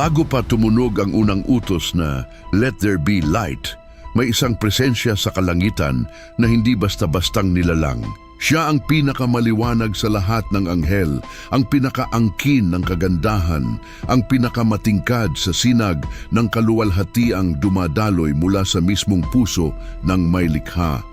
Bago pa tumunog ang unang utos na Let there be light, may isang presensya sa kalangitan na hindi basta-bastang nilalang. Siya ang pinakamaliwanag sa lahat ng anghel, ang pinakaangkin ng kagandahan, ang pinakamatingkad sa sinag ng kaluwalhatiang dumadaloy mula sa mismong puso ng may likha.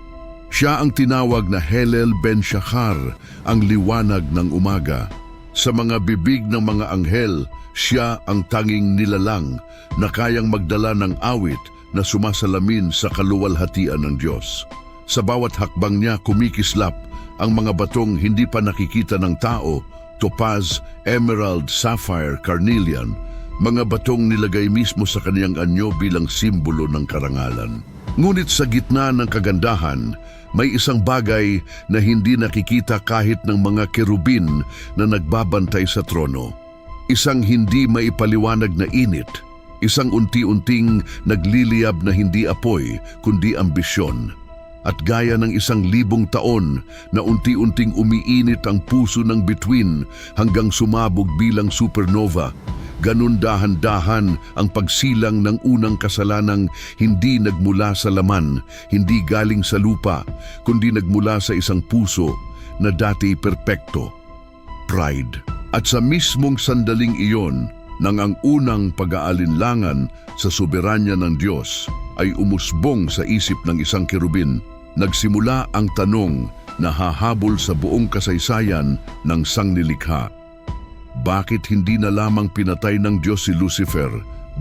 Siya ang tinawag na Helel ben Shachar, ang liwanag ng umaga. Sa mga bibig ng mga anghel, siya ang tanging nilalang na kayang magdala ng awit na sumasalamin sa kaluwalhatian ng Diyos. Sa bawat hakbang niya kumikislap ang mga batong hindi pa nakikita ng tao, topaz, emerald, sapphire, carnelian, mga batong nilagay mismo sa kaniyang anyo bilang simbolo ng karangalan. Ngunit sa gitna ng kagandahan, may isang bagay na hindi nakikita kahit ng mga kerubin na nagbabantay sa trono. Isang hindi maipaliwanag na init, isang unti-unting nagliliyab na hindi apoy kundi ambisyon. At gaya ng isang libong taon na unti-unting umiinit ang puso ng bituin hanggang sumabog bilang supernova, ganun dahan-dahan ang pagsilang ng unang kasalanang hindi nagmula sa laman, hindi galing sa lupa, kundi nagmula sa isang puso na dati perpekto. Pride. At sa mismong sandaling iyon, nang ang unang pag-aalinlangan sa soberanya ng Diyos ay umusbong sa isip ng isang kerubin, nagsimula ang tanong na hahabol sa buong kasaysayan ng sangnilikha. Bakit hindi na lamang pinatay ng Diyos si Lucifer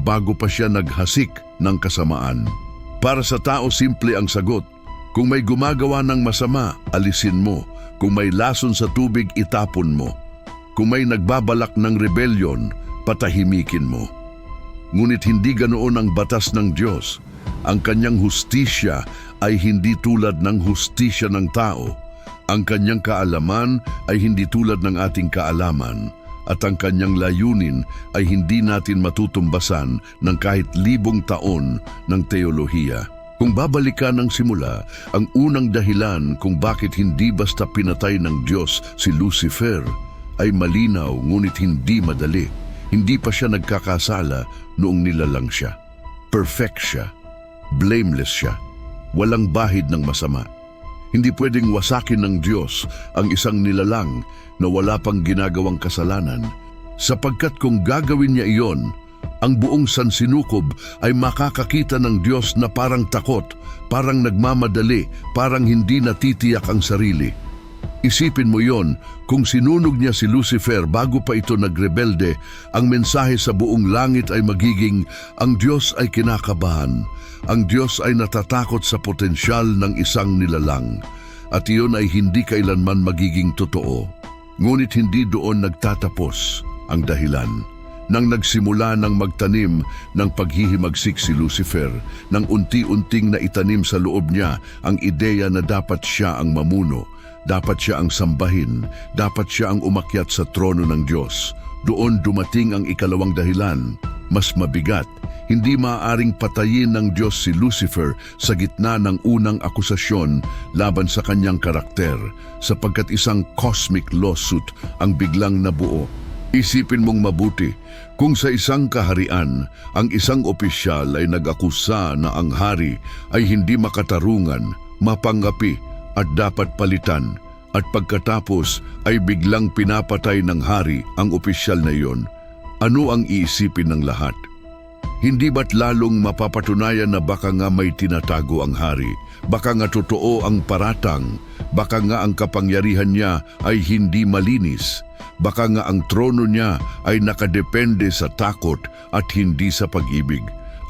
bago pa siya naghasik ng kasamaan? Para sa tao simple ang sagot, kung may gumagawa ng masama, alisin mo. Kung may lason sa tubig, itapon mo. Kung may nagbabalak ng rebellion, patahimikin mo. Ngunit hindi ganoon ang batas ng Diyos. Ang kanyang hustisya ay hindi tulad ng hustisya ng tao. Ang kanyang kaalaman ay hindi tulad ng ating kaalaman. At ang kanyang layunin ay hindi natin matutumbasan ng kahit libong taon ng teolohiya. Kung babalikan ng simula, ang unang dahilan kung bakit hindi basta pinatay ng Diyos si Lucifer ay malinaw ngunit hindi madali. Hindi pa siya nagkakasala noong nilalang siya. Perfect siya. Blameless siya. Walang bahid ng masama. Hindi pwedeng wasakin ng Diyos ang isang nilalang na wala pang ginagawang kasalanan sapagkat kung gagawin niya iyon, ang buong sansinukob ay makakakita ng Diyos na parang takot, parang nagmamadali, parang hindi natitiyak ang sarili. Isipin mo yon, kung sinunog niya si Lucifer bago pa ito nagrebelde, ang mensahe sa buong langit ay magiging, ang Diyos ay kinakabahan, ang Diyos ay natatakot sa potensyal ng isang nilalang, at iyon ay hindi kailanman magiging totoo. Ngunit hindi doon nagtatapos ang dahilan. Nang nagsimula ng magtanim ng paghihimagsik si Lucifer, nang unti-unting naitanim sa loob niya ang ideya na dapat siya ang mamuno, dapat siya ang sambahin, dapat siya ang umakyat sa trono ng Diyos. Doon dumating ang ikalawang dahilan, mas mabigat, hindi maaaring patayin ng Diyos si Lucifer sa gitna ng unang akusasyon laban sa kanyang karakter, sapagkat isang cosmic lawsuit ang biglang nabuo. Isipin mong mabuti, kung sa isang kaharian, ang isang opisyal ay nag-akusa na ang hari ay hindi makatarungan, mapangapi at dapat palitan, at pagkatapos ay biglang pinapatay ng hari ang opisyal na iyon, ano ang iisipin ng lahat? Hindi ba't lalong mapapatunayan na baka nga may tinatago ang hari? Baka nga totoo ang paratang? Baka nga ang kapangyarihan niya ay hindi malinis? Baka nga ang trono niya ay nakadepende sa takot at hindi sa pag-ibig?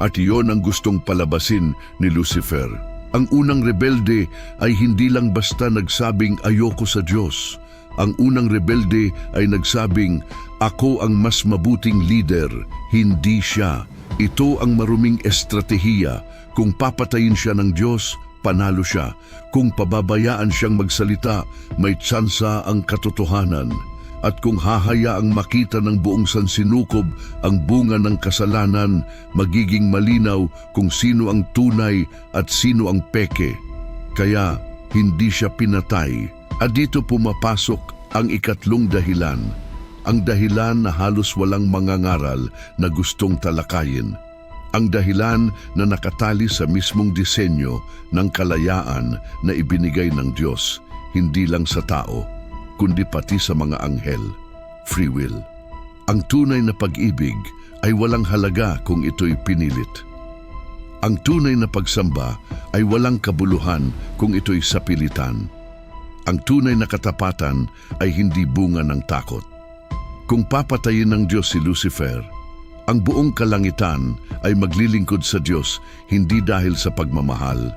At iyon ang gustong palabasin ni Lucifer. Ang unang rebelde ay hindi lang basta nagsabing ayoko sa Diyos. Ang unang rebelde ay nagsabing, ako ang mas mabuting leader, hindi siya. Ito ang maruming estratehiya. Kung papatayin siya ng Diyos, panalo siya. Kung pababayaan siyang magsalita, may tsansa ang katotohanan. At kung hahayaang makita ng buong sansinukob ang bunga ng kasalanan, magiging malinaw kung sino ang tunay at sino ang peke. Kaya hindi siya pinatay. At dito pumapasok ang ikatlong dahilan. ang dahilan na halos walang mangangaral na gustong talakayin. Ang dahilan na nakatali sa mismong disenyo ng kalayaan na ibinigay ng Diyos, hindi lang sa tao, kundi pati sa mga anghel. Free will. Ang tunay na pag-ibig ay walang halaga kung ito'y pinilit. Ang tunay na pagsamba ay walang kabuluhan kung ito'y sapilitan. Ang tunay na katapatan ay hindi bunga ng takot. Kung papatayin ng Diyos si Lucifer, ang buong kalangitan ay maglilingkod sa Diyos hindi dahil sa pagmamahal,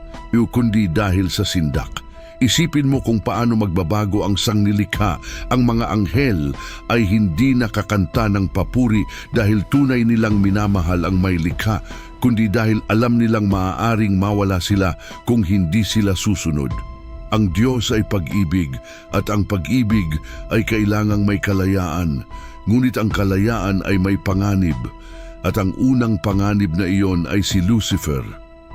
kundi dahil sa sindak. Isipin mo kung paano magbabago ang sangnilikha. Ang mga anghel ay hindi nakakanta ng papuri dahil tunay nilang minamahal ang may likha, kundi dahil alam nilang maaaring mawala sila kung hindi sila susunod. Ang Diyos ay pag-ibig at ang pag-ibig ay kailangang may kalayaan. Ngunit ang kalayaan ay may panganib at ang unang panganib na iyon ay si Lucifer.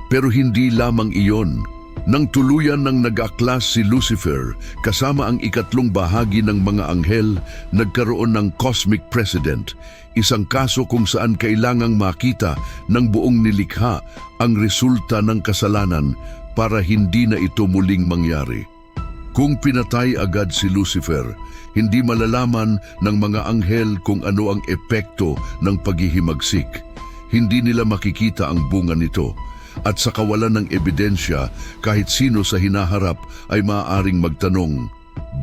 Pero hindi lamang iyon. Nang tuluyan ng nag-aklas si Lucifer kasama ang ikatlong bahagi ng mga anghel, nagkaroon ng cosmic precedent, isang kaso kung saan kailangang makita ng buong nilikha ang resulta ng kasalanan para hindi na ito muling mangyari. Kung pinatay agad si Lucifer, hindi malalaman ng mga anghel kung ano ang epekto ng paghihimagsik. Hindi nila makikita ang bunga nito at sa kawalan ng ebidensya, kahit sino sa hinaharap ay maaaring magtanong,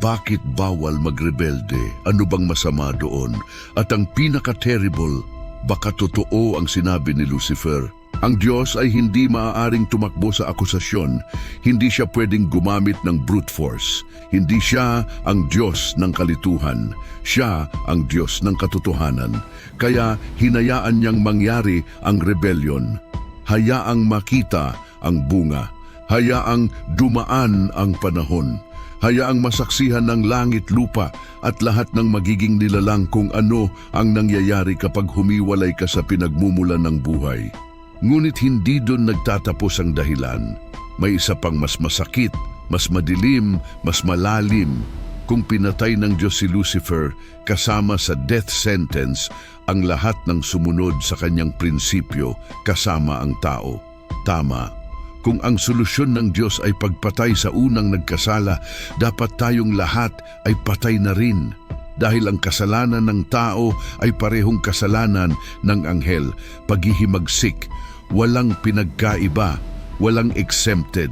bakit bawal magrebelde? Ano bang masama doon? At ang pinaka-terrible, baka totoo ang sinabi ni Lucifer. Ang Diyos ay hindi maaaring tumakbo sa akusasyon. Hindi siya pwedeng gumamit ng brute force. Hindi siya ang Diyos ng kalituhan. Siya ang Diyos ng katotohanan. Kaya hinayaan niyang mangyari ang rebellion hayaang makita ang bunga, hayaang dumaan ang panahon, hayaang masaksihan ng langit lupa at lahat ng magiging nilalang kung ano ang nangyayari kapag humiwalay ka sa pinagmumulan ng buhay. Ngunit hindi doon nagtatapos ang dahilan. May isa pang mas masakit, mas madilim, mas malalim. Kung pinatay ng Diyos si Lucifer kasama sa death sentence ang lahat ng sumunod sa kanyang prinsipyo kasama ang tao. Tama. Kung ang solusyon ng Diyos ay pagpatay sa unang nagkasala, dapat tayong lahat ay patay na rin. Dahil ang kasalanan ng tao ay parehong kasalanan ng anghel, paghihimagsik, walang pinagkaiba, walang exempted.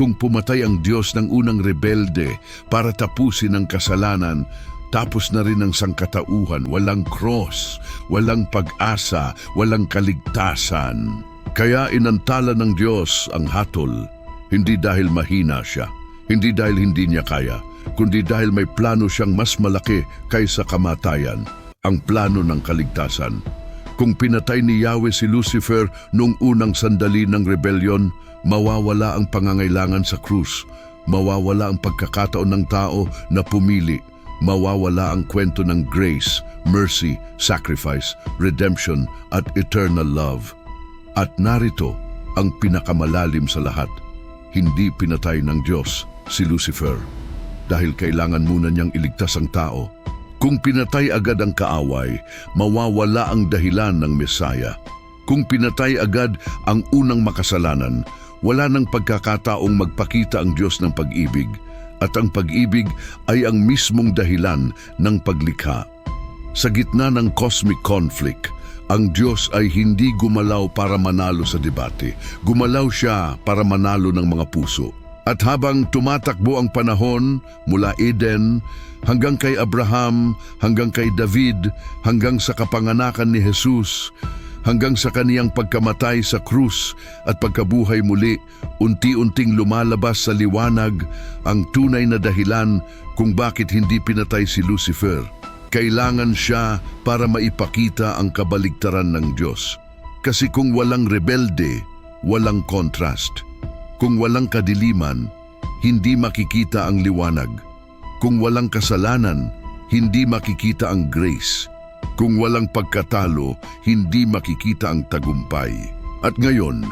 Kung pumatay ang Diyos ng unang rebelde para tapusin ang kasalanan, tapos na rin ang sangkatauhan, walang cross, walang pag-asa, walang kaligtasan. Kaya inantala ng Diyos ang hatol, hindi dahil mahina siya, hindi dahil hindi niya kaya, kundi dahil may plano siyang mas malaki kaysa kamatayan, ang plano ng kaligtasan. Kung pinatay ni Yahweh si Lucifer noong unang sandali ng rebellion, mawawala ang pangangailangan sa krus, mawawala ang pagkakataon ng tao na pumili, mawawala ang kwento ng grace, mercy, sacrifice, redemption at eternal love. At narito ang pinakamalalim sa lahat. Hindi pinatay ng Diyos si Lucifer dahil kailangan muna niyang iligtas ang tao. Kung pinatay agad ang kaaway, mawawala ang dahilan ng Mesaya. Kung pinatay agad ang unang makasalanan, wala nang pagkakataong magpakita ang Diyos ng pag-ibig at ang pag-ibig ay ang mismong dahilan ng paglikha. Sa gitna ng cosmic conflict, ang Diyos ay hindi gumalaw para manalo sa debate. Gumalaw siya para manalo ng mga puso. At habang tumatakbo ang panahon mula Eden hanggang kay Abraham, hanggang kay David, hanggang sa kapanganakan ni Jesus, hanggang sa kaniyang pagkamatay sa krus at pagkabuhay muli, unti-unting lumalabas sa liwanag ang tunay na dahilan kung bakit hindi pinatay si Lucifer. Kailangan siya para maipakita ang kabaligtaran ng Diyos. Kasi kung walang rebelde, walang contrast. Kung walang kadiliman, hindi makikita ang liwanag. Kung walang kasalanan, hindi makikita ang grace. Kung walang pagkatalo, hindi makikita ang tagumpay. At ngayon,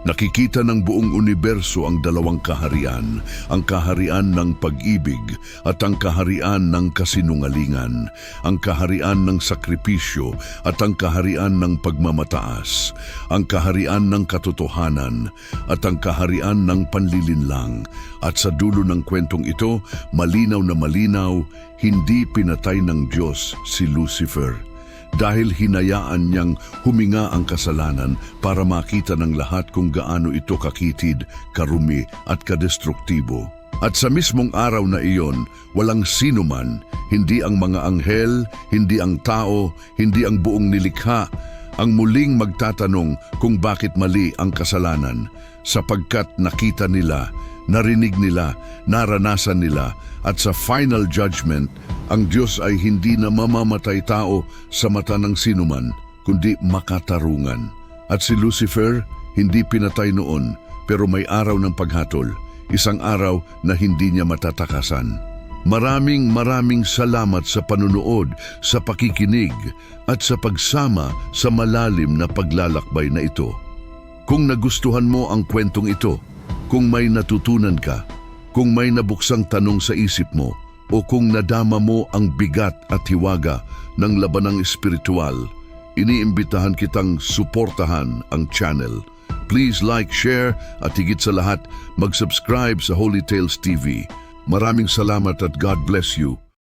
Nakikita ng buong universo ang dalawang kaharian, ang kaharian ng pag-ibig at ang kaharian ng kasinungalingan, ang kaharian ng sakripisyo at ang kaharian ng pagmamataas, ang kaharian ng katotohanan at ang kaharian ng panlilinlang. At sa dulo ng kwentong ito, malinaw na malinaw, hindi pinatay ng Diyos si Lucifer dahil hinayaan niyang huminga ang kasalanan para makita ng lahat kung gaano ito kakitid, karumi at kadestruktibo. At sa mismong araw na iyon, walang sino man, hindi ang mga anghel, hindi ang tao, hindi ang buong nilikha, ang muling magtatanong kung bakit mali ang kasalanan, sapagkat nakita nila, narinig nila, naranasan nila, at sa final judgment, ang Diyos ay hindi na mamamatay tao sa mata ng sinuman, kundi makatarungan. At si Lucifer, hindi pinatay noon, pero may araw ng paghatol, isang araw na hindi niya matatakasan. Maraming maraming salamat sa panunood, sa pakikinig, at sa pagsama sa malalim na paglalakbay na ito. Kung nagustuhan mo ang kwentong ito, kung may natutunan ka, kung may nabuksang tanong sa isip mo, o kung nadama mo ang bigat at hiwaga ng labanang espiritual, iniimbitahan kitang suportahan ang channel. Please like, share at higit sa lahat, mag-subscribe sa Holy Tales TV. Maraming salamat at God bless you.